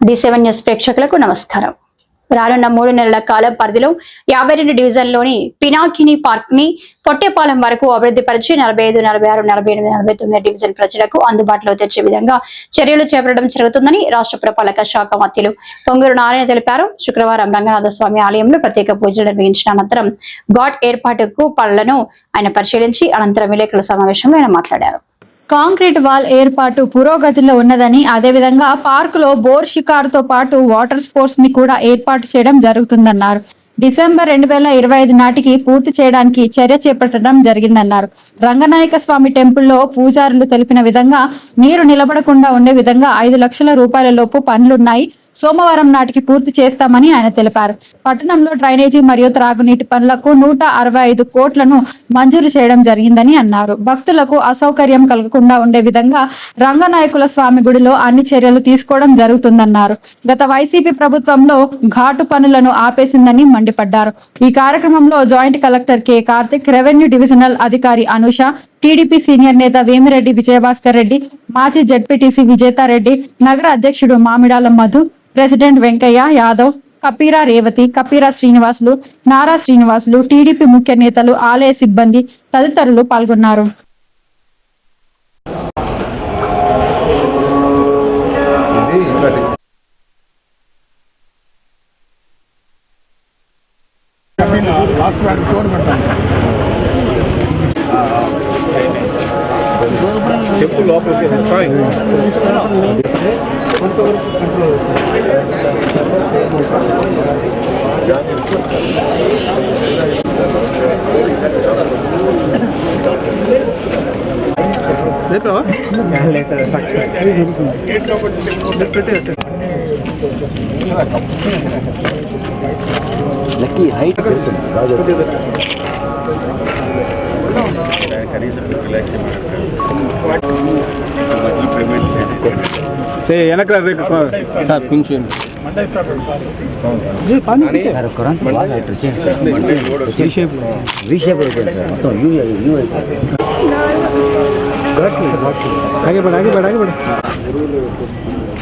D seven news ప్రేక్షకులకు నమస్కారం. రానున్న మూడు నెలల కాలం పరిధిలో యాభై రెండు డివిజన్లోని పినాకిని పార్క్ని పొట్టేపాలెం వరకు అభివృద్ధి పరిచి నలభై ఐదు నలభై ఆరు నలభై ఎనిమిది నలభై తొమ్మిది డివిజన్ ప్రజలకు అందుబాటులో తెచ్చే విధంగా చర్యలు చేపట్టడం జరుగుతుందని రాష్ట్ర పురపాలక శాఖ మంత్రులు పొంగూరు నారాయణ తెలిపారు. శుక్రవారం రంగనాథ స్వామి ఆలయంలో ప్రత్యేక పూజలు నిర్వహించిన అనంతరం ఘాట్ ఏర్పాటుకు పనులను ఆయన పరిశీలించి అనంతరం విలేకరుల సమావేశంలో ఆయన మాట్లాడారు. కాంక్రీట్ వాల్ ఏర్పాటు పురోగతిలో ఉన్నదని అదేవిధంగా పార్కులో బోర్ షికార్తో పాటు వాటర్ స్పోర్ట్స్ని కూడా ఏర్పాటు చేయడం జరుగుతుందన్నారు. డిసెంబర్ రెండు వేల ఇరవై ఐదు నాటికి పూర్తి చేయడానికి చర్య చేపట్టడం జరిగిందన్నారు. రంగనాయక స్వామి టెంపుల్లో పూజారులు తెలిపిన విధంగా నీరు నిలబడకుండా ఉండే విధంగా ఐదు లక్షల రూపాయల లోపు పనులున్నాయి. సోమవారం నాటికి పూర్తి చేస్తామని ఆయన తెలిపారు. పట్టణంలో డ్రైనేజీ మరియు త్రాగునీటి పనులకు నూట అరవై ఐదు కోట్లను మంజూరు చేయడం జరిగిందని అన్నారు. భక్తులకు అసౌకర్యం కలగకుండా ఉండే విధంగా రంగనాయకుల స్వామి గుడిలో అన్ని చర్యలు తీసుకోవడం జరుగుతుందన్నారు. గత వైసీపీ ప్రభుత్వంలో ఘాటు పనులను ఆపేసిందని మండిపడ్డారు. ఈ కార్యక్రమంలో joint collector K Karthik revenue divisional అధికారి అనుష టీడీపీ సీనియర్ నేత వేమిరెడ్డి విజయభాస్కర్ రెడ్డి మాజీ జడ్పీటీసీ విజేతారెడ్డి నగర అధ్యక్షుడు మామిడాల మధు ప్రెసిడెంట్ వెంకయ్య యాదవ్ కపీరా రేవతి కపీరా శ్రీనివాసులు నారా శ్రీనివాసులు టీడీపీ ముఖ్య నేతలు ఆలయ సిబ్బంది తదితరులు పాల్గొన్నారు. ఇది ఇంకటి చెప్పు లోపలికి సారీ లక్కీ హైట్ బాగా వెనక సార్ కొంచెం సార్ కరెంట్ బాగా హైట్ వచ్చింది sir three shape V shape అయిపోయింది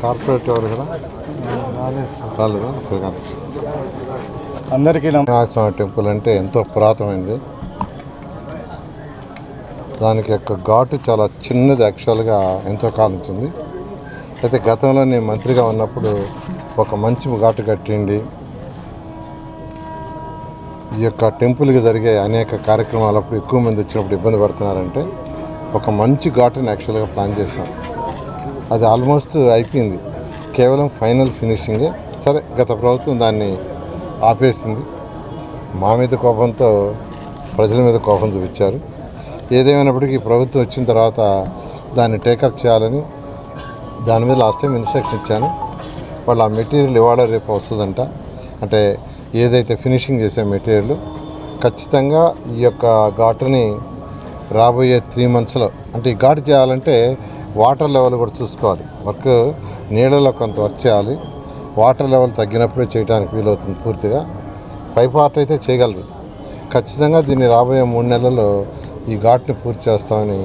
కార్పొరేట్ ఎవరు కదా? రాలేదా? శ్రీకాంత్ అందరికీ రంగనాథస్వామి టెంపుల్ అంటే ఎంతో పురాతనమైనది దానికి యొక్క ఘాటు చాలా చిన్నది యాక్చువల్గా ఎంతో కాలం ఉంటుంది అయితే గతంలో నేను మంత్రిగా ఉన్నప్పుడు ఒక మంచి ఘాటు కట్టిండి ఈ యొక్క టెంపుల్కి జరిగే అనేక కార్యక్రమాలప్పుడు ఎక్కువ మంది వచ్చినప్పుడు ఇబ్బంది పడుతున్నారంటే ఒక మంచి ఘాటుని యాక్చువల్గా ప్లాన్ చేశాం. అది ఆల్మోస్ట్ అయిపోయింది. కేవలం ఫైనల్ ఫినిషింగే సరే గత ప్రభుత్వం దాన్ని ఆపేసింది. మా మీద కోపంతో ప్రజల మీద కోపం చూపించారు. ఏదేమైనప్పటికీ ప్రభుత్వం వచ్చిన తర్వాత దాన్ని టేకప్ చేయాలని దాని మీద లాస్ట్ టైం ఇన్స్ట్రక్షన్ ఇచ్చాను. వాళ్ళు ఆ మెటీరియల్ ఇవాళ రేపు వస్తుందంట. అంటే ఏదైతే ఫినిషింగ్ చేసే మెటీరియల్ ఖచ్చితంగా ఈ యొక్క ఘాటుని రాబోయే త్రీ మంత్స్లో అంటే ఈ ఘాటు చేయాలంటే వాటర్ లెవెల్ కూడా చూసుకోవాలి. వర్క్ నీళ్ళలో కొంత వర్క్ చేయాలి. వాటర్ లెవెల్ తగ్గినప్పుడే చేయడానికి వీలవుతుంది పూర్తిగా. పై పార్ట్ అయితే చేయగలరు. ఖచ్చితంగా దీన్ని రాబోయే మూడు నెలల్లో ఈ ఘాట్ని పూర్తి చేస్తామని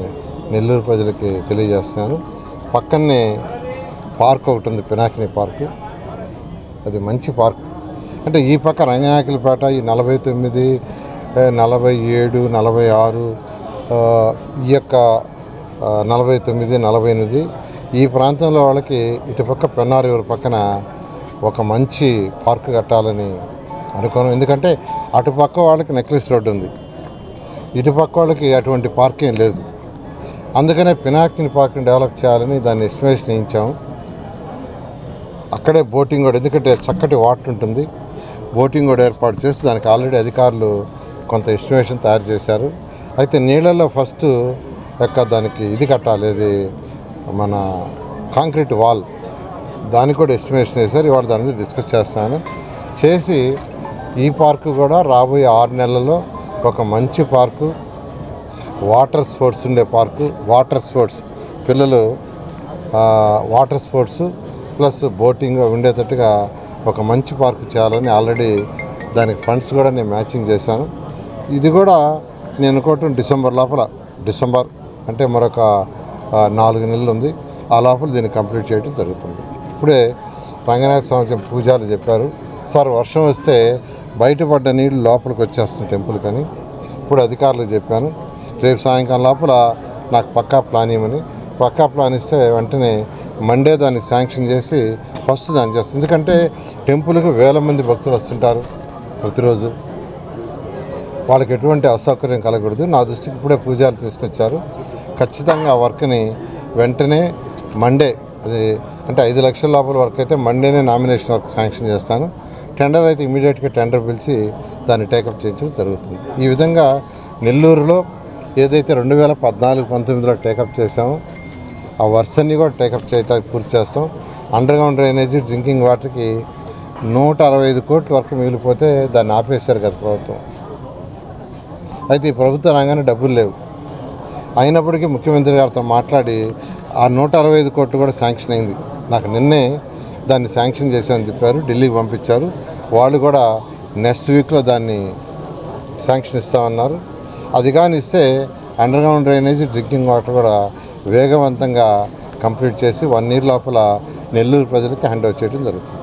నెల్లూరు ప్రజలకి తెలియజేస్తున్నాను. పక్కనే పార్క్ ఒకటి ఉంది పినాకిని పార్క్. అది మంచి పార్క్. అంటే ఈ పక్క రంగనాయకులపేట ఈ నలభై తొమ్మిది నలభై ఏడు నలభై ఆరు ఈ యొక్క నలభై తొమ్మిది నలభై ఎనిమిది. ఈ ప్రాంతంలో వాళ్ళకి ఇటుపక్క పెన్నార్ పక్కన ఒక మంచి పార్క్ కట్టాలని అనుకోను. ఎందుకంటే అటుపక్క వాళ్ళకి నెక్లెస్ రోడ్డు ఉంది. ఇటుపక్క వాళ్ళకి అటువంటి పార్క్ ఏం లేదు. అందుకనే పినాకిని పార్క్ని డెవలప్ చేయాలని దాన్ని ఎస్టిమేషన్ వేయించాము అక్కడే బోటింగ్ కూడా ఎందుకంటే చక్కటి వాటర్ ఉంటుంది. బోటింగ్ కూడా ఏర్పాటు చేసి దానికి ఆల్రెడీ అధికారులు కొంత ఎస్టిమేషన్ తయారు చేశారు. అయితే నీళ్ళల్లో ఫస్ట్ యొక్క దానికి ఇది కట్టాలి ఇది మన కాంక్రీట్ వాల్. దానికి కూడా ఎస్టిమేషన్ వేశారు ఇవాళ దాని మీద డిస్కస్ చేస్తాను. చేసి ఈ పార్కు కూడా రాబోయే ఆరు నెలల్లో ఒక మంచి పార్కు వాటర్ స్పోర్ట్స్ ఉండే పార్కు వాటర్ స్పోర్ట్స్. పిల్లలు వాటర్ స్పోర్ట్స్ ప్లస్ బోటింగ్ ఉండేటట్టుగా ఒక మంచి పార్క్ చేయాలని ఆల్రెడీ దానికి ఫండ్స్ కూడా నేను మ్యాచింగ్ చేశాను. ఇది కూడా నేను అనుకోవటం డిసెంబర్ లోపల డిసెంబర్ అంటే మరొక నాలుగు నెలలు ఉంది. ఆ లోపల దీన్ని కంప్లీట్ చేయడం జరుగుతుంది. ఇప్పుడే రంగనాథ స్వామి పూజారులు చెప్పారు సార్ వర్షం వస్తే బయటపడ్డ నీళ్ళు లోపలికి వచ్చేస్తుంది టెంపుల్ కానీ. ఇప్పుడు అధికారులకు చెప్పాను రేపు సాయంకాలం లోపల నాకు పక్కా ప్లాన్ ఇవ్వమని. పక్కా ప్లాన్ ఇస్తే వెంటనే మండే దాన్ని శాంక్షన్ చేసి ఫస్ట్ దాన్ని చేస్తుంది ఎందుకంటే టెంపుల్కి వేల మంది భక్తులు వస్తుంటారు ప్రతిరోజు. వాళ్ళకి ఎటువంటి అసౌకర్యం కలగకూడదు. నా దృష్టికి ఇప్పుడే పూజారులు తీసుకొచ్చారు. ఖచ్చితంగా ఆ వర్క్ని వెంటనే మండే అది అంటే ఐదు లక్షల లోపల వర్క్ అయితే మండేనే నామినేషన్ వర్క్ శాంక్షన్ చేస్తాను. టెండర్ అయితే ఇమీడియట్గా టెండర్ పిలిచి దాన్ని టేకప్ చేయించడం జరుగుతుంది. ఈ విధంగా నెల్లూరులో ఏదైతే రెండు వేల పద్నాలుగు పంతొమ్మిదిలో టేకప్ చేసామో ఆ వర్షన్ని కూడా టేకప్ చేయడానికి పూర్తి చేస్తాం. అండర్గ్రౌండ్ డ్రైనేజీ డ్రింకింగ్ వాటర్కి నూట అరవై ఐదు కోట్ల వరకు మిగిలిపోతే దాన్ని ఆపేశారు కదా ప్రభుత్వం. అయితే ఈ ప్రభుత్వ రంగానే డబ్బులు లేవు. అయినప్పటికీ ముఖ్యమంత్రి గారితో మాట్లాడి ఆ నూట అరవై ఐదు కోట్లు కూడా శాంక్షన్ అయింది. నాకు నిన్నే దాన్ని శాంక్షన్ చేశామని చెప్పారు ఢిల్లీకి పంపించారు. వాళ్ళు కూడా నెక్స్ట్ వీక్లో దాన్ని శాంక్షన్ ఇస్తామన్నారు. అది కానీ ఇస్తే అండర్ డ్రైనేజీ డ్రింకింగ్ వాటర్ కూడా వేగవంతంగా కంప్లీట్ చేసి వన్ ఇయర్ లోపల నెల్లూరు ప్రజలకు హ్యాండ్ ఓవర్ చేయడం జరుగుతుంది.